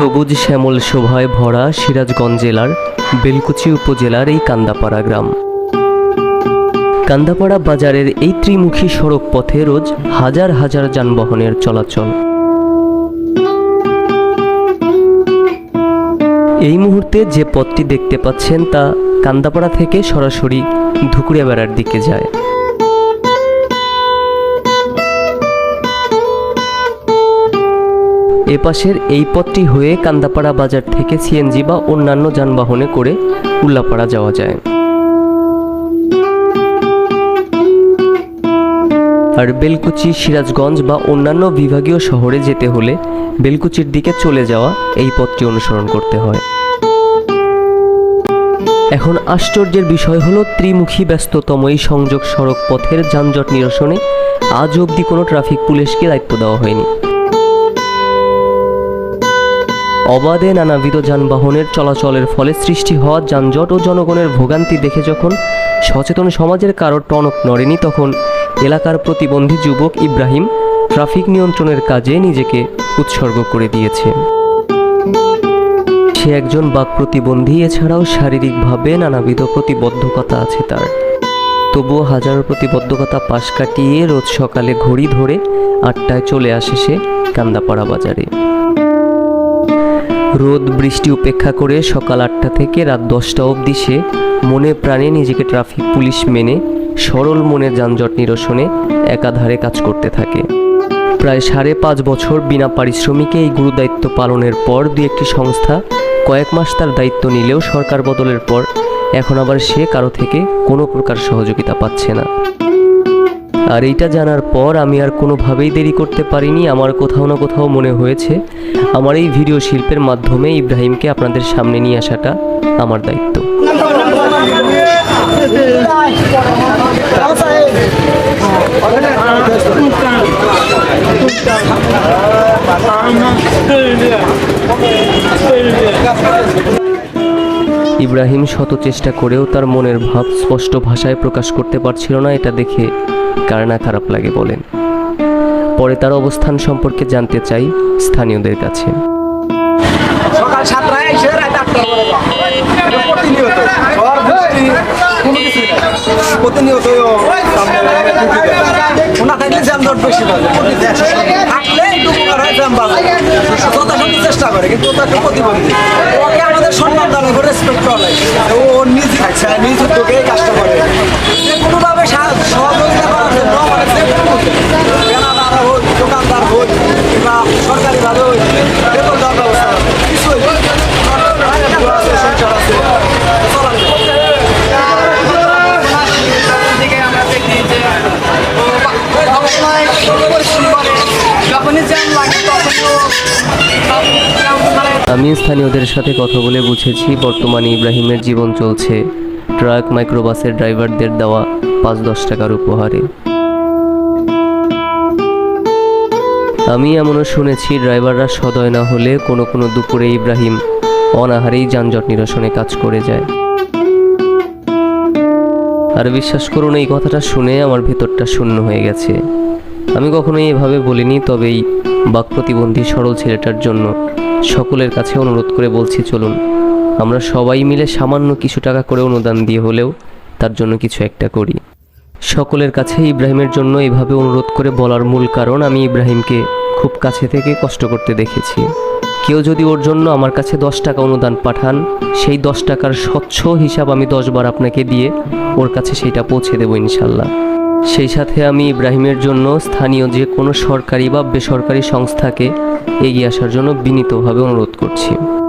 সবুজ শ্যামল শোভায় ভরা সিরাজগঞ্জ জেলার বেলকুচি উপজেলার এই কান্দাপাড়া গ্রাম। কান্দাপাড়া বাজারের এই ত্রিমুখী সড়ক পথে রোজ হাজার হাজার যানবাহনের চলাচল। এই মুহূর্তে যে পথটি দেখতে পাচ্ছেন তা কান্দাপাড়া থেকে সরাসরি ধুকুরিয়া বেড়ার দিকে যায়। এপাশের এই পথটি হয়ে কান্দাপাড়া বাজার থেকে সিএনজি বা অন্যান্য যানবাহনে করে উল্লাপাড়া যাওয়া যায়। আর বেলকুচি, সিরাজগঞ্জ বা অন্যান্য বিভাগীয় শহরে যেতে হলে বেলকুচির দিকে চলে যাওয়া এই পথটি অনুসরণ করতে হয়। এখন আশ্চর্যের বিষয় হলো, ত্রিমুখী ব্যস্ততম এই সংযোগ সড়ক পথের যানজট নিরসনে আজ অবধি কোনো ট্রাফিক পুলিশকে দায়িত্ব দেওয়া হয়নি। অবাধে নানাবিধ যানবাহনের চলাচলের ফলে সৃষ্টি হওয়া যানজট ও জনগণের ভোগান্তি দেখে যখন সচেতন সমাজের কারোর টনক নড়েনি, তখন এলাকার প্রতিবন্ধী যুবক ইব্রাহিম ট্রাফিক নিয়ন্ত্রণের কাজে নিজেকে উৎসর্গ করে দিয়েছে। সে একজন বাক প্রতিবন্ধী, এছাড়াও শারীরিকভাবে নানাবিধ প্রতিবদ্ধকতা আছে তার। তবুও হাজারো প্রতিবদ্ধকতা পাশ কাটিয়ে রোজ সকালে ঘড়ি ধরে আটটায় চলে আসে সে কান্দাপাড়া বাজারে। রোদ, বৃষ্টি উপেক্ষা করে সকাল আটটা থেকে রাত দশটা অবধি সে মনে প্রাণে নিজেকে ট্রাফিক পুলিশ মেনে সরল মনে যানজট নিরসনে একাধারে কাজ করতে থাকে। প্রায় সাড়ে পাঁচ বছর বিনা পারিশ্রমিকে এই গুরুদায়িত্ব পালনের পর দুই একটি সংস্থা কয়েক মাস তার দায়িত্ব নিলেও সরকার বদলের পর এখন আবার সে কারও থেকে কোনো প্রকার সহযোগিতা পাচ্ছে না। আর এইটা জানার পর আমি আর কোনোভাবেই দেরি করতে পারিনি। আমার কোথাও না কোথাও মনে হয়েছে। আমার এই ভিডিও শিল্পের মাধ্যমে ইব্রাহিমকে আপনাদের সামনে নিয়ে আসাটা আমার দায়িত্ব। ইব্রাহিম শত চেষ্টা করেও তার মনের ভাব স্পষ্ট ভাষায় প্রকাশ করতে পারছিল না এটা দেখে কার না খারাপ লাগে বলেন। পরে তার অবস্থান সম্পর্কে জানতে চাই স্থানীয়দের কাছে। সকাল চেষ্টা করে, কিন্তু করে রেসপেক্ট করা লাগে ও নিজ খাচ্ছে নিজ উদ্যোগে কাজটা করে। যে কোনোভাবে সহযোগিতা করার জন্য মানে যে কোনো বেনাদার হোক, দোকানদার হোক, কিংবা সরকারিভাবে হোক, বেতন দেওয়ার ব্যবস্থা। কিছুই। আমি স্থানীয়দের সাথে কথা বলে বুঝেছি, বর্তমানে ইব্রাহিমের জীবন চলছে। ট্রাক মাইক্রোবাসের ড্রাইভারদের দেওয়া পাঁচ দশ টাকার উপহারে। আমি এমনও শুনেছি, ড্রাইভাররা সদয় না হলে কোনো কোনো দুপুরে ইব্রাহিম অনাহারেই যানজট নিরসনে কাজ করে যায়। আর বিশ্বাস করুন, এই কথাটা শুনে আমার ভেতরটা শূন্য হয়ে গেছে। আমি কখনোই এভাবে বলিনি, তবে এই বাক প্রতিবন্ধী সরল ছেলেটার জন্য সকলের কাছে অনুরোধ করে বলছি, চলুন। আমরা সবাই মিলে সামান্য কিছু টাকা করে অনুদান দিয়ে হলেও তার জন্য কিছু একটা করি। সকলের কাছে ইব্রাহিমের জন্য এভাবে অনুরোধ করে বলার মূল কারণ আমি ইব্রাহিমকে খুব কাছে থেকে কষ্ট করতে দেখেছি। কেউ যদি ওর জন্য আমার কাছে দশ টাকা অনুদান পাঠান, সেই দশ টাকার স্বচ্ছ হিসাব আমি দশবার আপনাকে দিয়ে ওর কাছে সেইটা পৌঁছে দেবো ইনশাল্লাহ। সেই সাথে আমি ইব্রাহিমের জন্য স্থানীয় যে কোনো সরকারি বা বেসরকারি সংস্থাকে এগিয়ে আসার জন্য বিনীতভাবে অনুরোধ করছি।